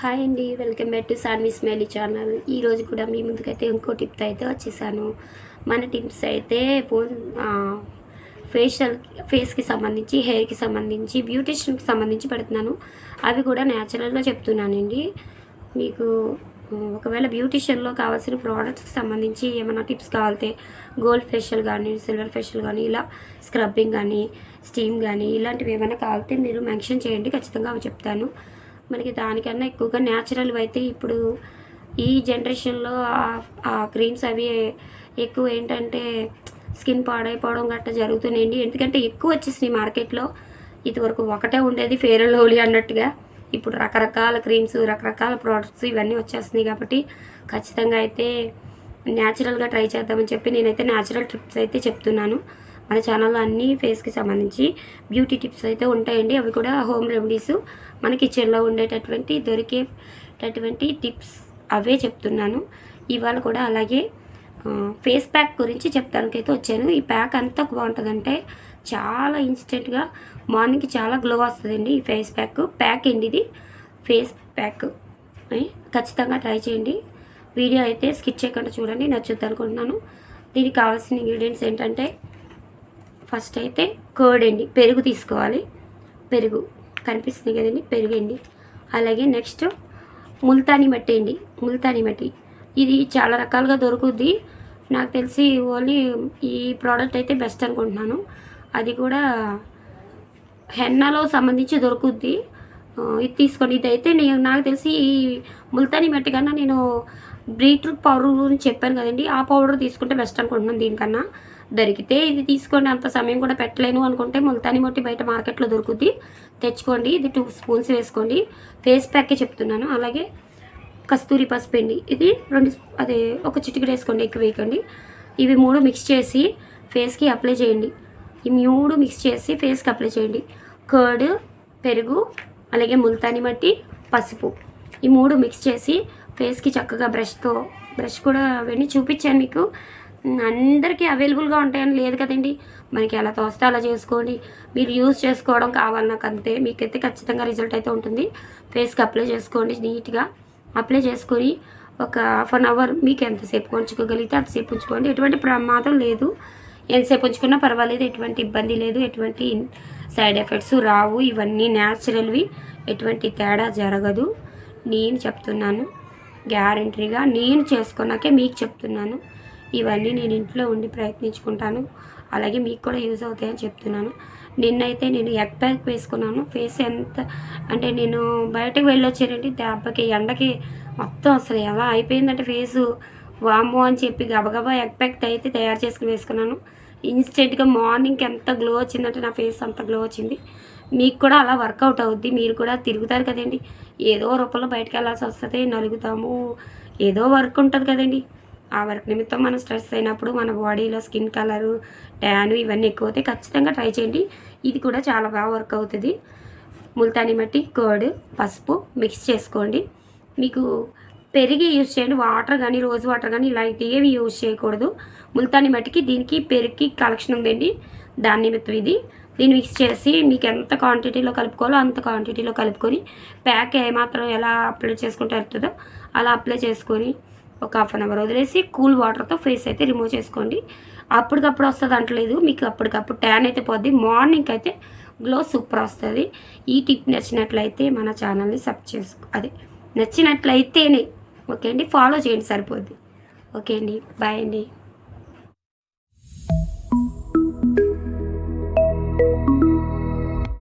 Hi అండి welcome back to Sanvi smiley channel. ఈరోజు కూడా మీ ముందుకైతే ఇంకో టిప్తో అయితే వచ్చేసాను. మన టిప్స్ అయితే ఫోన్ ఫేషియల్ ఫేస్కి సంబంధించి హెయిర్కి సంబంధించి బ్యూటిషియన్కి సంబంధించి పెడుతున్నాను. అవి కూడా న్యాచురల్గా చెప్తున్నానండి. మీకు ఒకవేళ బ్యూటిషియన్లో కావాల్సిన ప్రోడక్ట్స్కి సంబంధించి ఏమైనా టిప్స్ కావాలితే గోల్డ్ ఫేషియల్ కానీ సిల్వర్ ఫేషియల్ కానీ ఇలా స్క్రబ్బింగ్ కానీ స్టీమ్ కానీ ఇలాంటివి ఏమైనా కావాలితే మీరు మెన్షన్ చేయండి. ఖచ్చితంగా అవి చెప్తాను. మనకి దానికన్నా ఎక్కువగా న్యాచురల్ అయితే ఇప్పుడు ఈ జనరేషన్లో ఆ- క్రీమ్స్ అవి ఎక్కువ ఏంటంటే స్కిన్ పాడైపోవడం గట్ట జరుగుతున్నాయండి. ఎందుకంటే ఎక్కువ వచ్చేసినాయి మార్కెట్లో. ఇదివరకు ఒకటే ఉండేది ఫేర్ అండ్ లవ్లీ అన్నట్టుగా. ఇప్పుడు రకరకాల క్రీమ్స్ రకరకాల ప్రోడక్ట్స్ ఇవన్నీ వచ్చేస్తున్నాయి కాబట్టి ఖచ్చితంగా అయితే న్యాచురల్గా ట్రై చేద్దామని చెప్పి నేనైతే న్యాచురల్ ట్రిప్స్ అయితే చెప్తున్నాను. మన ఛానల్లో అన్ని ఫేస్కి సంబంధించి బ్యూటీ టిప్స్ అయితే ఉంటాయండి. అవి కూడా హోమ్ రెమెడీస్ మన కిచెన్లో ఉండేటటువంటి దొరికేటటువంటి టిప్స్ అవే చెప్తున్నాను. ఇవాళ కూడా అలాగే ఫేస్ ప్యాక్ గురించి చెప్తానికైతే వచ్చాను. ఈ ప్యాక్ అంతా బాగుంటుందంటే చాలా ఇన్స్టెంట్గా మార్నింగ్కి చాలా గ్లో వస్తుందండి ఈ ఫేస్ ప్యాక్ ప్యాక్ అండి ఇది? ఫేస్ ప్యాక్ ఖచ్చితంగా ట్రై చేయండి. వీడియో అయితే స్కిప్ చేయకుండా చూడండి. నచ్చుద్ది అనుకుంటున్నాను. దీనికి కావాల్సిన ఇంగ్రీడియంట్స్ ఏంటంటే ఫస్ట్ అయితే కర్డ్ అండి. పెరుగు తీసుకోవాలి. పెరుగు కనిపిస్తుంది కదండి. పెరుగు అండి. అలాగే నెక్స్ట్ ముల్తాని మట్టి అండి. ముల్తాని మట్టి. ఇది చాలా రకాలుగా దొరుకుద్ది. నాకు తెలిసి ఓన్లీ ఈ ప్రోడక్ట్ అయితే బెస్ట్ అనుకుంటున్నాను. అది కూడా హెన్నాలో సంబంధించి దొరుకుద్ది. ఇది తీసుకోండి. ఇదైతే నేను నాకు తెలిసి ఈ ముల్తాని మట్టి కన్నా నేను బీట్రూట్ పౌడర్ గురించి చెప్పాను కదండి. ఆ పౌడర్ తీసుకుంటే బెస్ట్ అనుకుంటున్నాను దీనికన్నా. దొరికితే ఇది తీసుకోండి అంత సమయం కూడా పెట్టలేను అనుకుంటే ముల్తాని మట్టి బయట మార్కెట్లో దొరుకుద్ది. తెచ్చుకోండి. ఇది టూ స్పూన్స్ వేసుకోండి. ఫేస్ ప్యాకే చెప్తున్నాను. అలాగే కస్తూరి పసుపు ఇది రెండు అదే ఒక చిటికెడు వేసుకోండి. ఎక్కువ వేయకండి. ఇవి మూడు మిక్స్ చేసి ఫేస్కి అప్లై చేయండి. ఈ మూడు మిక్స్ చేసి ఫేస్కి అప్లై చేయండి. కర్డ్ పెరుగు అలాగే ముల్తాని మట్టి పసుపు. ఈ మూడు మిక్స్ చేసి ఫేస్కి చక్కగా బ్రష్తో బ్రష్ కూడా అవన్నీ చూపించాను మీకు. అందరికీ అవైలబుల్గా ఉంటాయని లేదు కదండి. మనకి ఎలా తోస్తే అలా చేసుకోండి. మీరు యూజ్ చేసుకోవడం కావాలి నాకు అంతే. మీకైతే ఖచ్చితంగా రిజల్ట్ అయితే ఉంటుంది. ఫేస్కి అప్లై చేసుకోండి నీట్గా. అప్లై చేసుకొని ఒక హాఫ్ అన్ అవర్ మీకు ఎంతసేపు ఉంచుకోగలిగితే అంతసేపు ఉంచుకోండి. ఎటువంటి ప్రమాదం లేదు. ఎంతసేపు ఉంచుకున్నా పర్వాలేదు. ఎటువంటి ఇబ్బంది లేదు. ఎటువంటి సైడ్ ఎఫెక్ట్స్ రావు. ఇవన్నీ న్యాచురల్వి. ఎటువంటి తేడా జరగదు. నేను చెప్తున్నాను. గ్యారంటీగా నేను చేసుకున్నాకే మీకు చెప్తున్నాను. ఇవన్నీ నేను ఇంట్లో ఉండి ప్రయత్నించుకుంటాను. అలాగే మీకు కూడా యూజ్ అవుతాయని చెప్తున్నాను. నిన్నైతే నేను ఎగ్ ప్యాక్ వేసుకున్నాను. ఫేస్ ఎంత అంటే నేను బయటకు వెళ్ళొచ్చానంటే దెబ్బకి ఎండకి మొత్తం అసలు ఎలా అయిపోయిందంటే ఫేసు. వాము అని చెప్పి గబగబా ఎగ్ ప్యాక్ అయితే తయారు చేసుకుని వేసుకున్నాను. ఇన్స్టెంట్గా మార్నింగ్కి ఎంత గ్లో వచ్చిందంటే నా ఫేస్ అంత గ్లో వచ్చింది. మీకు కూడా అలా వర్కౌట్ అవుద్ది. మీరు కూడా తిరుగుతారు కదండి. ఏదో రూపంలో బయటకు వెళ్ళాల్సి వస్తుంది. నలుగుతాము. ఏదో వర్క్ ఉంటుంది కదండి. ఆ వర్క్ నిమిత్తం మనం స్ట్రెస్ అయినప్పుడు మన బాడీలో స్కిన్ కలరు ట్యాన్ ఇవన్నీ ఎక్కువ అవుతాయి ఖచ్చితంగా ట్రై చేయండి. ఇది కూడా చాలా బాగా వర్క్ అవుతుంది. ముల్తాని మట్టి కర్డ్ పసుపు మిక్స్ చేసుకోండి. మీకు పెరిగి యూజ్ చేయండి. వాటర్ కానీ రోజు వాటర్ కానీ ఇలాంటివి ఏవి యూజ్ చేయకూడదు. ముల్తాని మట్టికి దీనికి పెరిగి కలెక్షన్ ఉందండి. దాని నిమిత్తం ఇది. దీన్ని మిక్స్ చేసి మీకు ఎంత క్వాంటిటీలో కలుపుకోవాలో అంత క్వాంటిటీలో కలుపుకొని ప్యాక్ ఏమాత్రం ఎలా అప్లై చేసుకుంటే వస్తుందో అలా అప్లై చేసుకొని ఒక హాఫ్ అన్ అవర్ వదిలేసి కూల్ వాటర్తో ఫేస్ అయితే రిమూవ్ చేసుకోండి. అప్పటికప్పుడు వస్తుంది అంటలేదు మీకు అప్పటికప్పుడు ట్యాన్ అయితే పోద్ది. మార్నింగ్ అయితే గ్లో సూపర్ వస్తుంది. ఈ టిప్ నచ్చినట్లయితే మన ఛానల్ని సబ్ చేసుకో అదే నచ్చినట్లయితేనే ఓకే అండి? ఫాలో చేయండి సరిపోద్ది. ఓకే అండి? బాయ్ అండి.